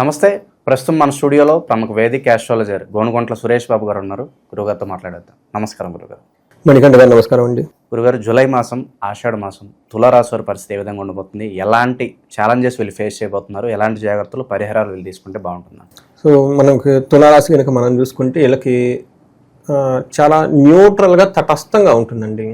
నమస్తే. ప్రస్తుతం మన స్టూడియోలో ప్రముఖ వేదిక ఆస్ట్రాలజర్ గోనుగొంట్ల సురేష్ బాబు గారు ఉన్నారు. గురుగారితో మాట్లాడేద్దాం. నమస్కారం గురుగారు మణికంఠ గారు నమస్కారం అండి. గురుగారు జూలై మాసం ఆషాఢ మాసం తులారాశి వారి పరిస్థితి ఏ విధంగా ఉండబోతుంది? ఎలాంటి ఛాలెంజెస్ వీళ్ళు ఫేస్ చేయబోతున్నారు? ఎలాంటి జాగ్రత్తలు పరిహారాలు వీళ్ళు తీసుకుంటే బాగుంటుంది సో మనకి తులారాశి కనుక మనం చూసుకుంటే వీళ్ళకి చాలా న్యూట్రల్గా తటస్థంగా ఉంటుందండి.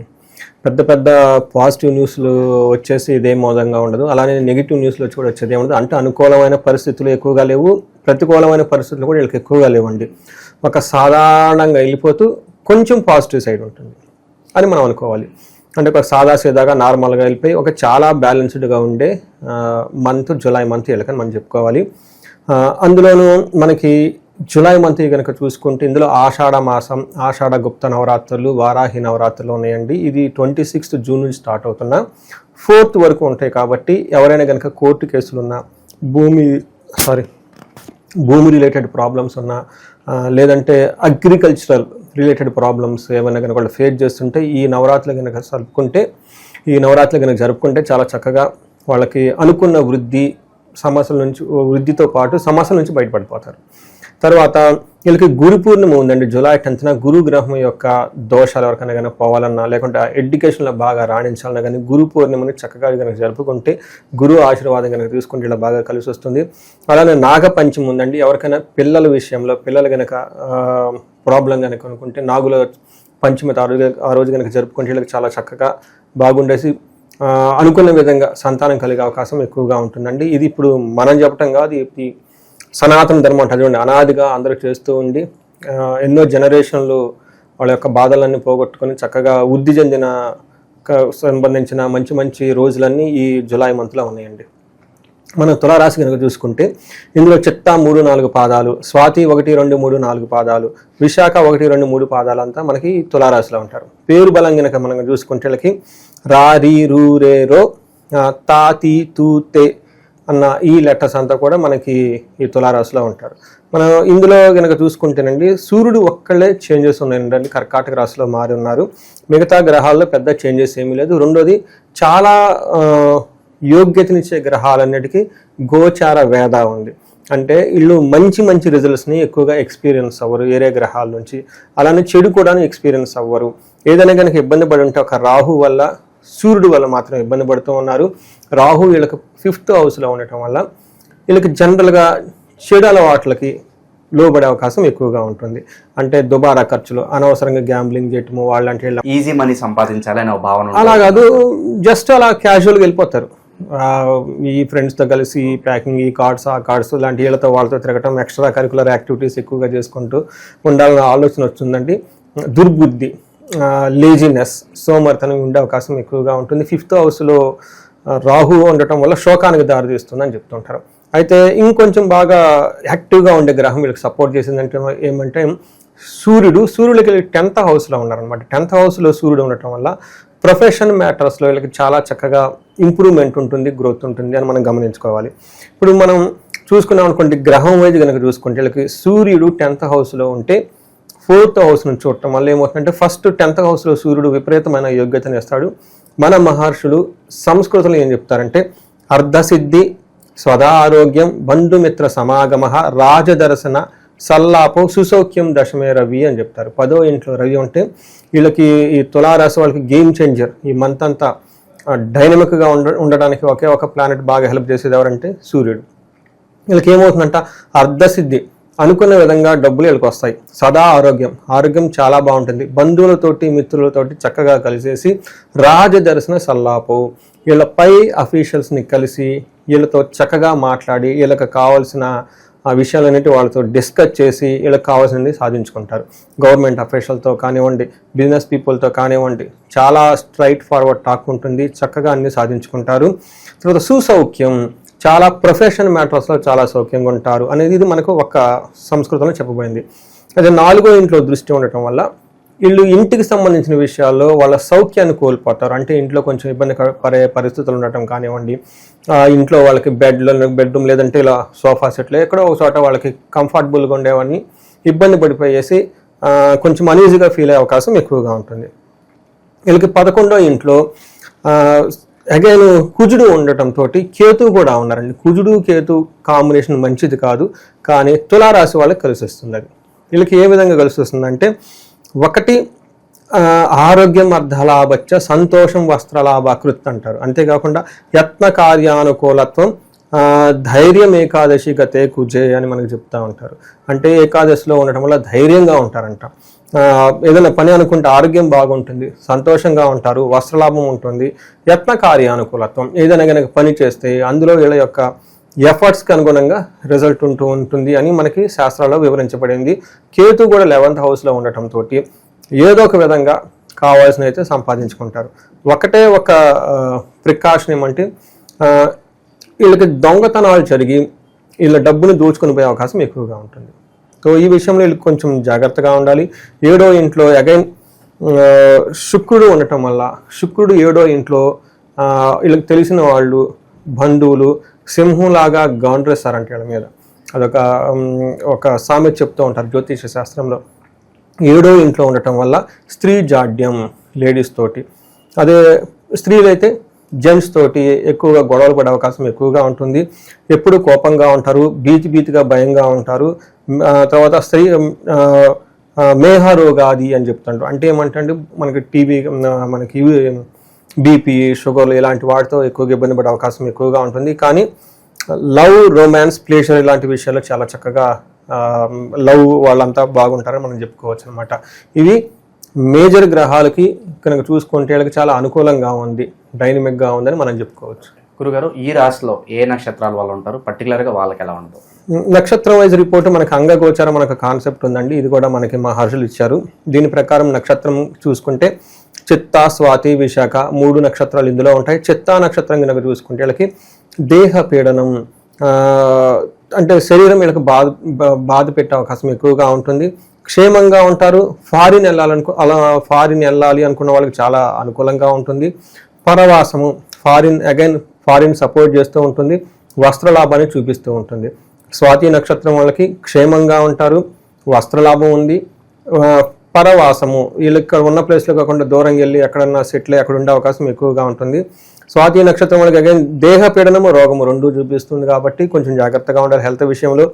పెద్ద పెద్ద పాజిటివ్ న్యూస్లు వచ్చేసి ఇదేం మోదంగా ఉండదు. అలానే నెగిటివ్ న్యూస్లు వచ్చి కూడా వచ్చేది ఉండదు. అంటే అనుకూలమైన పరిస్థితులు ఎక్కువగా లేవు. ప్రతికూలమైన పరిస్థితులు కూడా వీళ్ళకి ఎక్కువగా లేవండి. ఒక సాధారణంగా వెళ్ళిపోతూ కొంచెం పాజిటివ్ సైడ్ ఉంటుంది అని మనం అనుకోవాలి. అంటే ఒక సాదా సీదాగా నార్మల్గా వెళ్ళిపోయి ఒక చాలా బ్యాలెన్స్డ్గా ఉండే మంత్ జూలై మంత్ వెళ్ళకని మనం చెప్పుకోవాలి. అందులోనూ మనకి జూలై మంత్ కనుక చూసుకుంటే ఇందులో ఆషాఢ మాసం ఆషాఢ గుప్త నవరాత్రులు వారాహి నవరాత్రులు ఉన్నాయండి. ఇది ట్వంటీ సిక్స్త్ జూన్ నుంచి స్టార్ట్ అవుతున్న ఫోర్త్ వరకు ఉంటాయి కాబట్టి ఎవరైనా కనుక కోర్టు కేసులు ఉన్నా భూమి సారీ భూమి రిలేటెడ్ ప్రాబ్లమ్స్ ఉన్నా లేదంటే అగ్రికల్చరల్ రిలేటెడ్ ప్రాబ్లమ్స్ ఏమైనా కనుక వాళ్ళు ఫేస్ చేస్తుంటే ఈ నవరాత్రులు కనుక జరుపుకుంటే ఈ నవరాత్రులు కనుక జరుపుకుంటే చాలా చక్కగా వాళ్ళకి అనుకున్న వృద్ధి సమస్యల నుంచి వృద్ధితో పాటు సమస్యల నుంచి బయటపడిపోతారు. తర్వాత వీళ్ళకి గురు పూర్ణిమ ఉందండి జూలై టెన్త్న గురు గ్రహం యొక్క దోషాలు ఎవరికైనా కానీ పోవాలన్నా లేకుంటే ఎడ్యుకేషన్లో బాగా రాణించాలన్నా కానీ గురు పూర్ణిమని చక్కగా కనుక జరుపుకుంటే గురువు ఆశీర్వాదం కనుక తీసుకుంటే ఇలా బాగా కలిసి వస్తుంది. అలానే నాగపంచమి ఉందండి ఎవరికైనా పిల్లల విషయంలో పిల్లలు కనుక ప్రాబ్లం కనుక అనుకుంటే నాగుల పంచమి ఆ రోజు ఆ రోజు కనుక జరుపుకుంటే వీళ్ళకి చాలా చక్కగా బాగుండేసి అనుకున్న విధంగా సంతానం కలిగే అవకాశం ఎక్కువగా ఉంటుందండి. ఇది ఇప్పుడు మనం చెప్పటం కాదు సనాతన ధర్మం అంటే చూడండి అనాదిగా అందరూ చేస్తూ ఉండి ఎన్నో జనరేషన్లు వాళ్ళ యొక్క బాధలన్నీ పోగొట్టుకొని చక్కగా వృద్ధి చెందిన సంబంధించిన మంచి మంచి రోజులన్నీ ఈ జులై మంత్లో ఉన్నాయండి. మనం తులారాశి కనుక చూసుకుంటే ఇందులో చిత్త మూడు నాలుగు పాదాలు స్వాతి ఒకటి రెండు మూడు నాలుగు పాదాలు విశాఖ ఒకటి రెండు మూడు పాదాలు అంతా మనకి తులారాశిలో ఉంటారు. పేరు బలం కనుక మనం చూసుకుంటే వీళ్ళకి రా రీ రూ రే రో ఆ, తా తీ తూ తే అన్న ఈ లెటర్స్ అంతా కూడా మనకి ఈ తులారాశిలో ఉంటారు. మనం ఇందులో కనుక చూసుకుంటేనండి సూర్యుడు ఒక్కళ్ళే చేంజెస్ ఉన్నాయండి. కర్కాటక రాశిలో మారి ఉన్నారు. మిగతా గ్రహాల్లో పెద్ద చేంజెస్ ఏమీ లేదు. రెండోది చాలా యోగ్యతనిచ్చే గ్రహాలన్నిటికీ గోచార వేద ఉంది. అంటే వీళ్ళు మంచి మంచి రిజల్ట్స్ని ఎక్కువగా ఎక్స్పీరియన్స్ అవ్వరు వేరే గ్రహాల నుంచి. అలానే చెడు కూడా ఎక్స్పీరియన్స్ అవ్వరు. ఏదైనా కనుక ఇబ్బంది పడి ఉంటే ఒక రాహు వల్ల సూర్యుడు వల్ల మాత్రం ఇబ్బంది పడుతూ ఉన్నారు. రాహు వీళ్ళకి ఫిఫ్త్ హౌస్లో ఉండటం వల్ల వీళ్ళకి జనరల్గా చెడు అలవాట్లకి లోబడే అవకాశం ఎక్కువగా ఉంటుంది. అంటే దుబారా ఖర్చులు అనవసరంగా గ్యాంబ్లింగ్ చేయటము వాళ్ళంటే వీళ్ళ ఈజీ మనీ సంపాదించాలి అనే ఒక భావన. అలా కాదు జస్ట్ అలా క్యాజువల్గా వెళ్ళిపోతారు. ఈ ఫ్రెండ్స్తో కలిసి ప్యాకింగ్ ఈ కార్డ్స్ ఆ కార్డ్స్ లాంటి వీళ్ళతో వాళ్ళతో తిరగటం ఎక్స్ట్రా కరికులర్ యాక్టివిటీస్ ఎక్కువగా చేసుకుంటూ ఉండాలన్న ఆలోచన వచ్చిందండి దుర్బుద్ధి లేజినెస్ సోమర్థనం ఉండే అవకాశం ఎక్కువగా ఉంటుంది. ఫిఫ్త్ హౌస్లో రాహు ఉండటం వల్ల శోకానికి దారితీస్తుందని చెప్తుంటారు. అయితే ఇంకొంచెం బాగా యాక్టివ్గా ఉండే గ్రహం వీళ్ళకి సపోర్ట్ చేసిందంటే ఏమంటే సూర్యుడు సూర్యుడికి టెన్త్ హౌస్లో ఉన్నారనమాట టెన్త్ హౌస్లో సూర్యుడు ఉండటం వల్ల ప్రొఫెషన్ మ్యాటర్స్లో వీళ్ళకి చాలా చక్కగా ఇంప్రూవ్మెంట్ ఉంటుంది గ్రోత్ ఉంటుంది అని మనం గమనించుకోవాలి. ఇప్పుడు మనం చూసుకున్నాం అనుకోండి గ్రహం వైజ్ కనుక చూసుకుంటే వీళ్ళకి సూర్యుడు టెన్త్ హౌస్లో ఉంటే ఫోర్త్ హౌస్ నుంచి చూడటం వల్ల ఏమవుతుందంటే ఫస్ట్ టెన్త్ హౌస్లో సూర్యుడు విపరీతమైన యోగ్యతను ఇస్తాడు మన మహర్షులు సంస్కృతంలో ఏం చెప్తారంటే అర్ధసిద్ధి స్వదా ఆరోగ్యం బంధుమిత్ర సమాగమ రాజదర్శన సల్లాపం సుసౌఖ్యం దశమే రవి అని చెప్తారు. పదో ఇంట్లో రవి ఉంటే వీళ్ళకి ఈ తులారాశి వాళ్ళకి గేమ్ చేంజర్. ఈ మంత్ అంతా డైనమిక్గా ఉండ ఉండడానికి ఒకే ఒక ప్లానెట్ బాగా హెల్ప్ చేసేది ఎవరంటే సూర్యుడు. వీళ్ళకి ఏమవుతుందంట అర్ధసిద్ధి అనుకున్న విధంగా డబ్బులు వీళ్ళకి వస్తాయి. సదా ఆరోగ్యం. ఆరోగ్యం చాలా బాగుంటుంది. బంధువులతోటి మిత్రులతోటి చక్కగా కలిసేసి రాజదర్శన సల్లాపు. వీళ్ళ పై అఫీషియల్స్ని కలిసి వీళ్ళతో చక్కగా మాట్లాడి వీళ్ళకి కావాల్సిన ఆ విషయాలన్నిటి వాళ్ళతో డిస్కస్ చేసి వీళ్ళకి కావాల్సినవి సాధించుకుంటారు. గవర్నమెంట్ అఫీషియల్తో కానివ్వండి బిజినెస్ పీపుల్తో కానివ్వండి చాలా స్ట్రైట్ ఫార్వర్డ్ టాక్ ఉంటుంది. చక్కగా అన్ని సాధించుకుంటారు. తర్వాత సుసౌఖ్యం. చాలా ప్రొఫెషన్ మ్యాటర్స్లో చాలా సౌఖ్యంగా ఉంటారు అనేది ఇది మనకు ఒక సంస్కృతంలో చెప్పబోయింది అదే నాలుగో ఇంట్లో దృష్టి ఉండటం వల్ల వీళ్ళు ఇంటికి సంబంధించిన విషయాల్లో వాళ్ళ సౌఖ్యాన్ని కోల్పోతారు. అంటే ఇంట్లో కొంచెం ఇబ్బంది పడే పరిస్థితులు ఉండటం కానివ్వండి ఇంట్లో వాళ్ళకి బెడ్లో బెడ్రూమ్ లేదంటే ఇలా సోఫా సెట్లు ఎక్కడో ఒక చోట వాళ్ళకి కంఫర్టబుల్గా ఉండేవన్నీ ఇబ్బంది పడిపోయేసి కొంచెం అనీజీగా ఫీల్ అయ్యే అవకాశం ఎక్కువగా ఉంటుంది. వీళ్ళకి పదకొండో ఇంట్లో అగైన్ కుజుడు ఉండటంతో కేతు కూడా ఉన్నారండి. కుజుడు కేతు కాంబినేషన్ మంచిది కాదు. కానీ తులారాశి వాళ్ళకి కలిసి వస్తుంది అది వీళ్ళకి ఏ విధంగా కలిసి వస్తుందంటే ఒకటి ఆరోగ్యం అర్ధలాభచ్చ సంతోషం వస్త్రలాభకృత్ అంటారు. అంతేకాకుండా యత్న కార్యానుకూలత్వం ధైర్యం ఏకాదశి గతే కుజే అని మనకు చెప్తా ఉంటారు. అంటే ఏకాదశిలో ఉండటం వల్ల ధైర్యంగా ఉంటారంట. ఏదైనా పని అనుకుంటే ఆరోగ్యం బాగుంటుంది సంతోషంగా ఉంటారు వస్త్రలాభం ఉంటుంది యత్న కార్యానుకూలత్వం ఏదైనా కనుక పని చేస్తే అందులో వీళ్ళ యొక్క ఎఫర్ట్స్కి అనుగుణంగా రిజల్ట్ ఉంటూ ఉంటుంది అని మనకి శాస్త్రాల్లో వివరించబడింది. కేతు కూడా లెవెంత్ హౌస్లో ఉండటంతో ఏదో ఒక విధంగా కావాల్సిన అయితే సంపాదించుకుంటారు. ఒకటే ఒక ప్రికాషన్ ఏమంటే వీళ్ళకి దొంగతనాలు జరిగి వీళ్ళ డబ్బును దోచుకుని పోయే అవకాశం ఎక్కువగా ఉంటుంది. సో ఈ విషయంలో వీళ్ళకి కొంచెం జాగ్రత్తగా ఉండాలి. ఏడో ఇంట్లో అగైన్ శుక్రుడు ఉండటం వల్ల శుక్రుడు ఏడో ఇంట్లో వీళ్ళకి తెలిసిన వాళ్ళు బంధువులు సింహంలాగా గాండ్రేస్తారంట వీళ్ళ మీద. అదొక ఒక సామెత చెప్తూ ఉంటారు జ్యోతిష శాస్త్రంలో. ఏడో ఇంట్లో ఉండటం వల్ల స్త్రీ జాడ్యం లేడీస్ తోటి. అదే స్త్రీలైతే జెంట్స్ తోటి ఎక్కువగా గొడవలు పడే అవకాశం ఎక్కువగా ఉంటుంది. ఎప్పుడు కోపంగా ఉంటారు భీతి భీతిగా భయంగా ఉంటారు. తర్వాత స్త్రీ ఆ, మేహ రోగాది అని చెప్తుంటారు. అంటే ఏమంటే మనకి టీవీ మనకి బీపీ షుగర్లు ఇలాంటి వాటితో ఎక్కువగా ఇబ్బంది పడే అవకాశం ఎక్కువగా ఉంటుంది. కానీ లవ్ రొమాన్స్ ప్లేషర్ ఇలాంటి విషయాల్లో చాలా చక్కగా లవ్ వాళ్ళంతా బాగుంటారని మనం చెప్పుకోవచ్చు అనమాట ఇవి మేజర్ గ్రహాలకి కనుక చూసుకుంటే వాళ్ళకి చాలా అనుకూలంగా ఉంది డైనమిక్గా ఉందని మనం చెప్పుకోవచ్చు. గురుగారు ఈ రాశిలో ఏ నక్షత్రాల వాళ్ళు ఉంటారు? పర్టికులర్గా వాళ్ళకి ఎలా ఉంటుంది నక్షత్రం వైజ్ రిపోర్ట్ మనకు అంగగోచరం మనకు కాన్సెప్ట్ ఉందండి. ఇది కూడా మనకి మహర్షులు ఇచ్చారు. దీని ప్రకారం నక్షత్రం చూసుకుంటే చిత్త స్వాతి విశాఖ మూడు నక్షత్రాలు ఇందులో ఉంటాయి. చిత్తా నక్షత్రం కనుక చూసుకుంటే వీళ్ళకి దేహ పీడనం అంటే శరీరం వీళ్ళకి బాధ బాధ పెట్టే అవకాశం ఎక్కువగా ఉంటుంది. క్షేమంగా ఉంటారు. ఫారిన్ వెళ్ళాలనుకో అలా ఫారిన్ వెళ్ళాలి అనుకున్న వాళ్ళకి చాలా అనుకూలంగా ఉంటుంది. పరవాసము ఫారిన్ అగైన్ ఫారిన్ సపోర్ట్ చేస్తూ ఉంటుంది. వస్త్రలాభాన్ని చూపిస్తూ ఉంటుంది. స్వాతి నక్షత్రం వాళ్ళకి క్షేమంగా ఉంటారు వస్త్రలాభం ఉంది పరవాసము వీళ్ళు ఇక్కడ ఉన్న ప్లేస్లో కాకుండా దూరం వెళ్ళి ఎక్కడన్నా సెటిల్ అక్కడ ఉండే అవకాశం ఎక్కువగా ఉంటుంది. స్వాతి నక్షత్రం వాళ్ళకి అగైన్ దేహ పీడనము రోగము రెండు చూపిస్తుంది కాబట్టి కొంచెం జాగ్రత్తగా ఉండాలి. హెల్త్ విషయంలో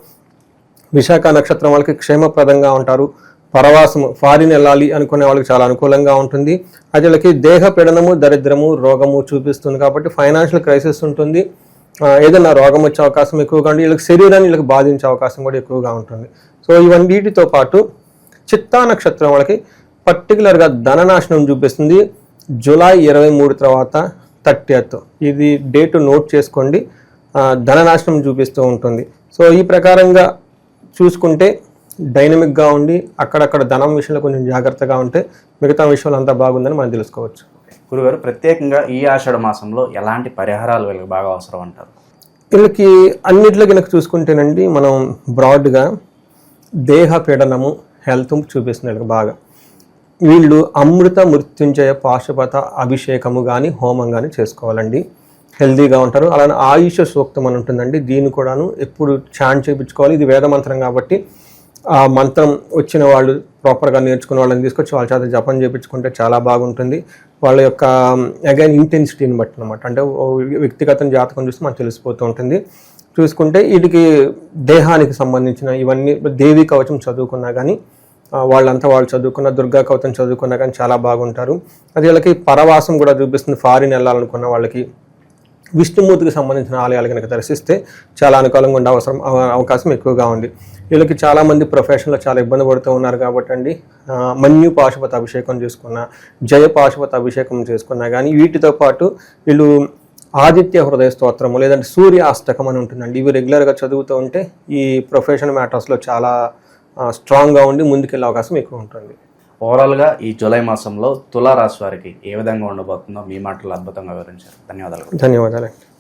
విశాఖ నక్షత్రం వాళ్ళకి క్షేమప్రదంగా ఉంటారు. పరవాసము ఫారిన్ వెళ్ళాలి అనుకునే వాళ్ళకి చాలా అనుకూలంగా ఉంటుంది. అది వాళ్ళకి దేహ పీడనము దరిద్రము రోగము చూపిస్తుంది కాబట్టి ఫైనాన్షియల్ క్రైసిస్ ఉంటుంది. ఏదైనా రోగం వచ్చే అవకాశం ఎక్కువగా ఉంటుంది. వీళ్ళకి శరీరాన్ని వీళ్ళకి బాధించే అవకాశం కూడా ఎక్కువగా ఉంటుంది. సో ఇవన్నిటితో పాటు చిత్తా నక్షత్రం వాళ్ళకి పర్టికులర్గా ధననాశనం చూపిస్తుంది. జూలై ఇరవై మూడు తర్వాత థర్టీయత్ ఇది డేట్ నోట్ చేసుకోండి. ధననాశనం చూపిస్తూ ఉంటుంది. సో ఈ ప్రకారంగా చూసుకుంటే డైనమిక్గా ఉండి అక్కడక్కడ ధనం విషయంలో కొంచెం జాగ్రత్తగా ఉంటే మిగతా విషయంలో అంతా బాగుందని మనం తెలుసుకోవచ్చు. గురుగారు ప్రత్యేకంగా ఈ ఆషాఢ మాసంలో ఎలాంటి పరిహారాలు వీళ్ళకి బాగా అవసరం అంటారు? వీళ్ళకి అన్నిట్లో కనుక చూసుకుంటేనండి మనం బ్రాడ్గా దేహ పీడనము హెల్త్ చూపిస్తుంది వీళ్ళకి బాగా. వీళ్ళు అమృత మృత్యుంజయ పాశుపత అభిషేకము కానీ హోమం కానీ చేసుకోవాలండి. హెల్దీగా ఉంటారు. అలానే ఆయుష సూక్తం అని ఉంటుందండి. దీన్ని కూడాను ఎప్పుడు చాంట్ చేయించుకోవాలి ఇది వేద మంత్రం కాబట్టి ఆ మంత్రం వచ్చిన వాళ్ళు ప్రాపర్గా నేర్చుకున్న వాళ్ళని తీసుకొచ్చి వాళ్ళ చేత జపం చేయించుకుంటే చాలా బాగుంటుంది. వాళ్ళ యొక్క అగైన్ ఇంటెన్సిటీని బట్టి అనమాట అంటే వ్యక్తిగత జాతకం చూస్తే మనకు తెలిసిపోతూ ఉంటుంది. చూసుకుంటే వీటికి దేహానికి సంబంధించిన ఇవన్నీ దేవి కవచం చదువుకున్నా కానీ వాళ్ళంతా వాళ్ళు చదువుకున్న దుర్గా కవచం చదువుకున్నా కానీ చాలా బాగుంటారు. అది వీళ్ళకి పరవాసం కూడా చూపిస్తుంది. ఫారిన్ వెళ్ళాలనుకున్న వాళ్ళకి విష్ణుమూర్తికి సంబంధించిన ఆలయాలు కనుక దర్శిస్తే చాలా అనుకూలంగా ఉండే అవసరం అవకాశం ఎక్కువగా ఉంది. వీళ్ళకి చాలామంది ప్రొఫెషన్లో చాలా ఇబ్బంది పడుతూ ఉన్నారు కాబట్టి అండి. మన్యు పాశుపత అభిషేకం చేసుకున్నా జయ పాశుపత అభిషేకం చేసుకున్నా కానీ వీటితో పాటు వీళ్ళు ఆదిత్య హృదయ స్తోత్రము లేదంటే సూర్య అష్టకం అని ఉంటుందండి. ఇవి రెగ్యులర్గా చదువుతూ ఉంటే ఈ ప్రొఫెషన్ మ్యాటర్స్లో చాలా స్ట్రాంగ్గా ఉండి ముందుకెళ్ళే అవకాశం ఎక్కువ ఉంటుంది. ఓవరాల్గా ఈ జూలై మాసంలో తులా రాశి వారికి ఏ విధంగా ఉండబోతుందో మీ మాటలు అద్భుతంగా వివరించారు. ధన్యవాదాలు. ధన్యవాదాలు